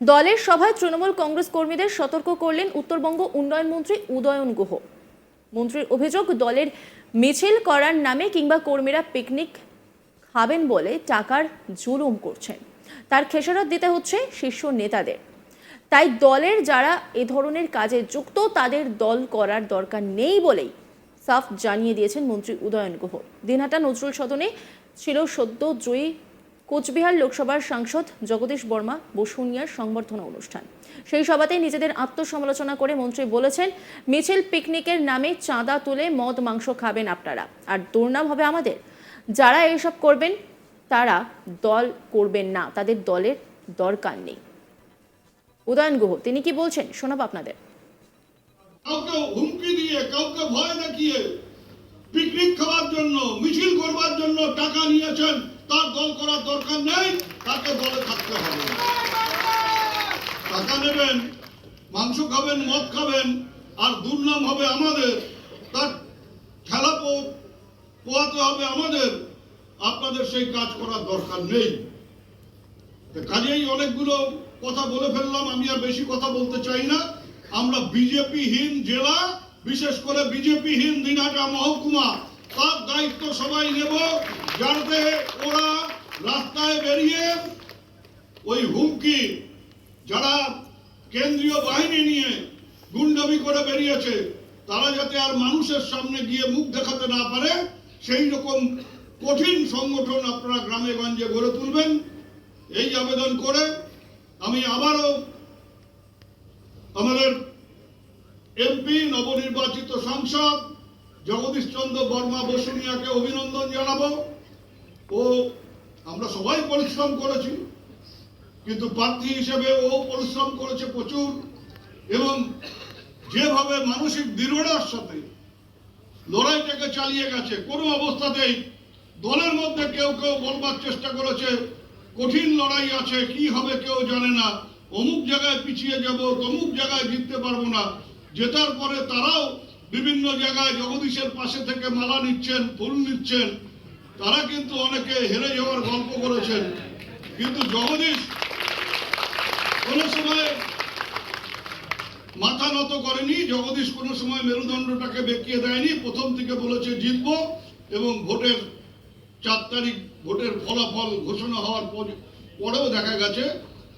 দলের সভায় তৃণমূল কংগ্রেস কর্মীদের সতর্ক করলেন উত্তরবঙ্গ উন্নয়ন মন্ত্রী উদয়ন গুহ। মন্ত্রীর অভিযোগ, দলের মিছিল করার নামে কিংবা কর্মীরা পিকনিক খাবেন বলে টাকার জুলুম করছেন। তার খেসারত দিতে হচ্ছে শীর্ষ নেতাদের। তাই দলের যারা এ ধরনের কাজে যুক্ত, তাদের দল করার দরকার নেই বলেই সাফ জানিয়ে দিয়েছেন মন্ত্রী উদয়ন গুহ। দিনহাটা নজরুল সদনে ছিল সদ্য জয়ী কোচবিহার লোকসভার সাংসদ জগদীশ বর্মা বসুনিয়ার সংবর্ধনা অনুষ্ঠান। সেই সভাতেই নিজেদের আত্মসমালোচনা করে মন্ত্রী বলেছেন, মিছিল পিকনিকের নামে চাঁদা তুলে মদ, মাংস খাবেন আপনারা। আর দুর্নাম হবে আমাদের। যারা এসব করবেন, তারা দল করবেন না। তাদের দলের দরকার নেই। উদয়ন গুহ, তিনি কি বলছেন? শোনাবো আপনাদের। কাউকে হুমকি দিয়ে, কাউকে ভয় দেখিয়ে পিকনিক খাওয়ার জন্য, মিছিল করবার জন্য টাকা নিয়েছেন তার দল করার দরকার নেই, তাকে দলে থাকতে হবে। টাকা নেবেন, মাংস খাবেন, মদ খাবেন, আর দুর্নাম হবে আমাদের, তার খেলা পোয়াতে হবে আমাদের। আপনাদের সেই কাজ করার দরকার নেই। কাজেই অনেকগুলো কথা বলে ফেললাম, আমি আর বেশি কথা বলতে চাই না। আমরা বিজেপিহীন জেলা, বিশেষ করে বিজেপিহীন দিনাটা মহকুমা, তার দায়িত্ব সবাই নেব। যাতে ওরা রাস্তায় বেরিয়ে ওই হুমকি যারা কেন্দ্রীয় বাহিনী নিয়ে গুন্ডামি করে বেরিয়েছে, তারা যাতে আর মানুষের সামনে গিয়ে মুখ দেখাতে না পারে, সেই রকম কঠিন সংগঠন আপনারা গ্রামে গঞ্জে গড়ে তুলবেন। এই আবেদন করে আমি আবারও আমাদের এমপি, নবনির্বাচিত সাংসদ জগদীশ চন্দ্র বর্মা বসুনিয়াকে অভিনন্দন জানাব। ও, আমরা সবাই পরিশ্রম করেছি, কিন্তু প্রার্থী হিসেবে ও পরিশ্রম করেছে প্রচুর, এবং যেভাবে মানসিক দৃঢ়তার সাথে লড়াইটাকে চালিয়ে গেছে, কোনো অবস্থাতেই দলের মধ্যে কেউ কেউ বলবার চেষ্টা করেছে, কঠিন লড়াই আছে, কি হবে কেউ জানে না, অমুক জায়গায় পিছিয়ে যাব, তমুক জায়গায় জিততে পারব না, জেতার পরে তারাও বিভিন্ন জায়গায় জগদীশের পাশে থেকে মালা নিচ্ছেন, ফুল নিচ্ছেন তারা কিন্তু অনেকে হেরে যাওয়ার গল্প করেছেন। কিন্তু জগদীশ কোনো সময় মাথা নত করেনি, জগদীশ কোনো সময় মেরুদণ্ডটাকে বেঁকিয়ে দেয়নি। প্রথম থেকে বলেছে, জিতবো এবং ভোটের চার তারিখ, ভোটের ফলাফল ঘোষণা হওয়ার পর- পরেও দেখা গেছে,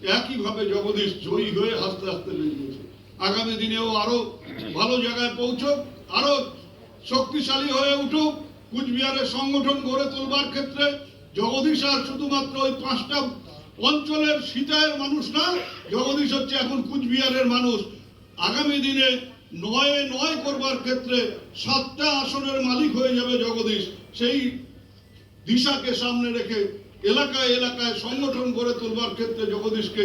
একইভাবে জগদীশ জয়ী হয়ে হাসতে হাসতে বেরিয়েছে আগামী দিনেও আরও ভালো জায়গায় পৌঁছক, আরও শক্তিশালী হয়ে উঠুক কুচবিহারের সংগঠন গড়ে তোলবার ক্ষেত্রে জগদীশ আর শুধুমাত্র ওই পাঁচটা অঞ্চলের সীতায়ের মানুষ না, জগদীশ হচ্ছে এখন কুচবিহারের মানুষ। আগামী দিনে নয়ে নয় করবার ক্ষেত্রে সাতটা আসনের মালিক হয়ে যাবে জগদীশ। সেই দিশাকে সামনে রেখে এলাকায় এলাকায় সংগঠন গড়ে তোলবার ক্ষেত্রে জগদীশকে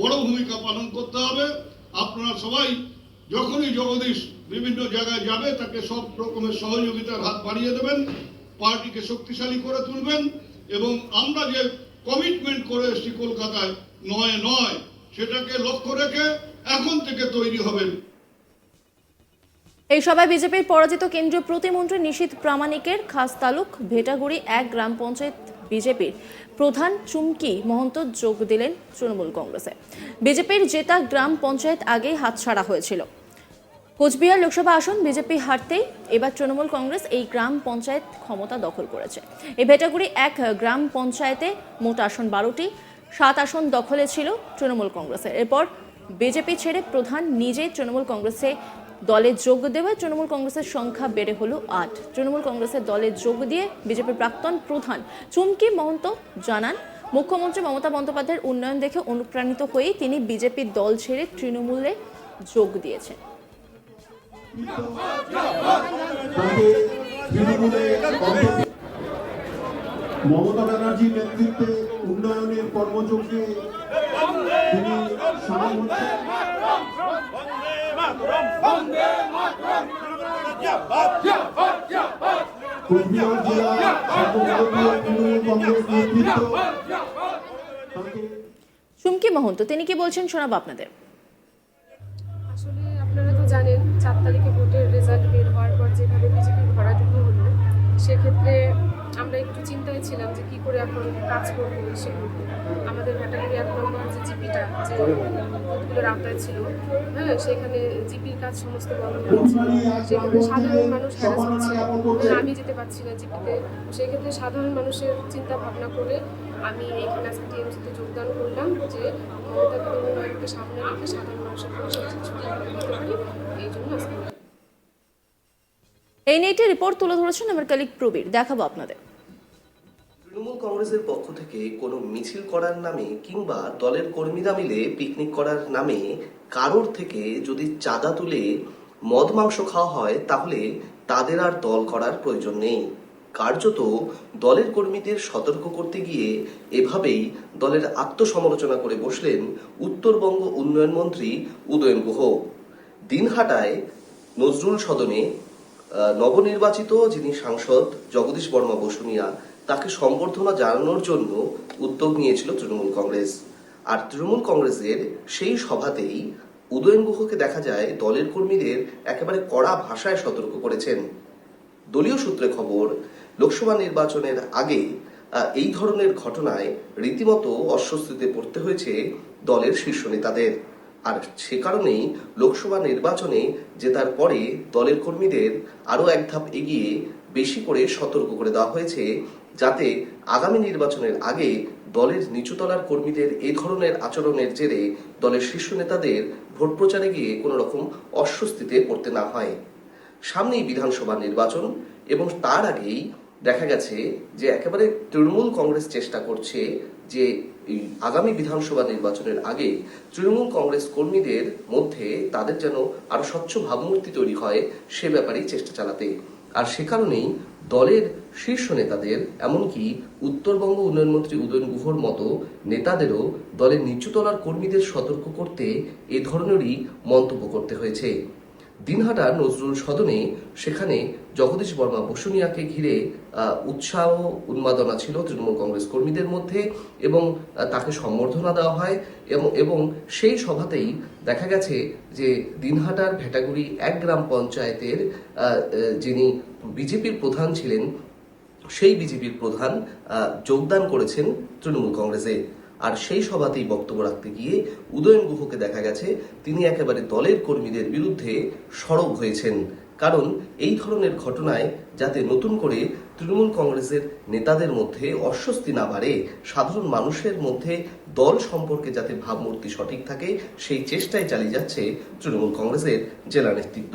বড় ভূমিকা পালন করতে হবে। আপনারা সবাই যখনই জগদীশ বিভিন্ন জায়গায় যাবে, তাকে সব রকমের সহযোগিতার হাত বাড়িয়ে দেবেন, পার্টিকে শক্তিশালী করে তুলবেন এবং আমরা যে কমিটমেন্ট করে এসেছি কলকাতায় নয় নয়, সেটাকে লক্ষ্য রেখে এখন থেকে তৈরি হবেন। এই সভায় বিজেপির পরাজিত কেন্দ্রীয় প্রতিমন্ত্রী নিশীথ প্রামাণিকের খাস তালুক ভেটাগুড়ি এক গ্রাম পঞ্চায়েত বিজেপির প্রধান চুমকি মহন্ত যোগ দিলেন তৃণমূল কংগ্রেসে। বিজেপির জেতা গ্রাম পঞ্চায়েত আগেই হাতছাড়া হয়েছিল। কোচবিহার লোকসভা আসন বিজেপি হারতেই এবার তৃণমূল কংগ্রেস এই গ্রাম পঞ্চায়েত ক্ষমতা দখল করেছে। এই ভেটাগুড়ি এক গ্রাম পঞ্চায়েতে মোট আসন বারোটি, সাত আসন দখলে ছিল তৃণমূল কংগ্রেসের। এরপর বিজেপি ছেড়ে প্রধান নিজেই তৃণমূল কংগ্রেসে দলে যোগ দেওয়ায় তৃণমূল কংগ্রেসের সংখ্যা বেড়ে হলো আট। তৃণমূল কংগ্রেসের দলে যোগ দিয়ে বিজেপির প্রাক্তন প্রধান চুমকি মহন্ত জানান, মুখ্যমন্ত্রী মমতা বন্দ্যোপাধ্যায়ের উন্নয়ন দেখে অনুপ্রাণিত হয়েই তিনি বিজেপির দল ছেড়ে তৃণমূলে যোগ দিয়েছেন। মমতা ব্যানার্জির নেতৃত্বে উন্নয়নের কর্মযজ্ঞে তিনি সামিল হচ্ছেন। কোচবিহার চুমকি মহন্ত, তিনি কি বলছেন শোনাবো আপনাদের? আসলে আপনারা তো জানেন, চার তারিখে ভোটের রেজাল্ট বের হওয়ার পর যেভাবে বিজেপির ভরাডুবি হলো, সেক্ষেত্রে আমরা একটু চিন্তায় ছিলাম যে কি করে এখন কাজ করব সেগুলো আমাদের ভ্যাটারি এক নম্বর যে জিপিটা, যে বুথগুলোর আওতায় ছিল হ্যাঁ সেখানে জিপির কাজ সমস্ত বন্ধ রয়েছে সেখানে সাধারণ মানুষ হ্যারাস হচ্ছে আমি যেতে পারছি না জিপিতে। সেক্ষেত্রে সাধারণ মানুষের চিন্তা ভাবনা করে আমি এইখানে আজকে টিএমসিতে যোগদান করলাম যে মমতা দিদির সামনে রেখে সাধারণ মানুষের পরিষেবা এই জন্য আজকে এই নিয়ে একটি রিপোর্ট তুলে ধরেছেন আমার কালিক প্রবীর। দেখাবো আপনাদের। তৃণমূল কংগ্রেসের পক্ষ থেকে কোনো মিছিল করার নামে কিংবা দলের কর্মীরা মিলে পিকনিক করার নামে কারোর থেকে যদি চাঁদা তুলে মদ মাংস খাওয়া হয়, তাহলে তাদের আর দল করার প্রয়োজন নেই। কার্যত দলের কর্মীদের সতর্ক করতে গিয়ে এভাবেই দলের আত্মসমালোচনা করে বসলেন উত্তরবঙ্গ উন্নয়ন মন্ত্রী উদয়ন গুহ। দিনহাটায় নজরুল সদনে নবনির্বাচিত যিনি সাংসদ জগদীশ বর্মা বসুনিয়া তাকে সম্বর্ধনা জানানোর জন্য উদ্যোগ নিয়েছিল তৃণমূল কংগ্রেস। আর তৃণমূল কংগ্রেসের সেই সভাতেই উদয়ন গুহকে দেখা যায় দলের কর্মীদের একেবারে কড়া ভাষায় সতর্ক করেছেন। দলীয় সূত্রে খবর, লোকসভা নির্বাচনের আগে এই ধরনের ঘটনায় রীতিমতো অস্বস্তিতে পড়তে হয়েছে দলের শীর্ষ নেতাদের। আর সে কারণেই লোকসভা নির্বাচনে জেতার পরে দলের কর্মীদের আরও এক ধাপ এগিয়ে বেশি করে সতর্ক করে দেওয়া হয়েছে, যাতে আগামী নির্বাচনের আগে দলের নিচুতলার কর্মীদের এই ধরনের আচরণের জেরে দলের শীর্ষ নেতাদের ভোট প্রচারে গিয়ে কোনো রকম অস্বস্তিতে পড়তে না হয়। সামনেই বিধানসভা নির্বাচন এবং তার আগেই দেখা গেছে যে একেবারে তৃণমূল কংগ্রেস চেষ্টা করছে যে এই আগামী বিধানসভা নির্বাচনের আগে তৃণমূল কংগ্রেস কর্মীদের মধ্যে তাদের যেন আরও স্বচ্ছ ভাবমূর্তি তৈরি হয়, সে ব্যাপারেই চেষ্টা চালাতে। আর সে কারণেই দলের শীর্ষ নেতাদের, এমনকি উত্তরবঙ্গ উন্নয়ন মন্ত্রী উদয়ন গুহর মতো নেতাদেরও দলের নিচুতলার কর্মীদের সতর্ক করতে এ ধরনেরই মন্তব্য করতে হয়েছে। দিনহাটার নজরুল সদনে সেখানে জগদীশ বর্মা বসুনিয়াকে ঘিরে উৎসাহ উন্মাদনা ছিল তৃণমূল কংগ্রেস কর্মীদের মধ্যে এবং তাকে সম্বর্ধনা দেওয়া হয় এবং এবং সেই সভাতেই দেখা গেছে যে দিনহাটার ভেটাগুড়ি এক গ্রাম পঞ্চায়েতের যিনি বিজেপির প্রধান ছিলেন, সেই বিজেপির প্রধান যোগদান করেছেন তৃণমূল কংগ্রেসে। আর সেই সভাতেই বক্তব্য রাখতে গিয়ে উদয়ন গুহকে দেখা গেছে, তিনি একেবারে দলের কর্মীদের বিরুদ্ধে সরব হয়েছেন। কারণ এই ধরনের ঘটনায় যাতে নতুন করে তৃণমূল কংগ্রেসের নেতাদের মধ্যে অস্বস্তি না বাড়ে, সাধারণ মানুষের মধ্যে দল সম্পর্কে যাতে ভাবমূর্তি সঠিক থাকে, সেই চেষ্টাই চালিয়ে যাচ্ছে তৃণমূল কংগ্রেসের জেলা নেতৃত্ব।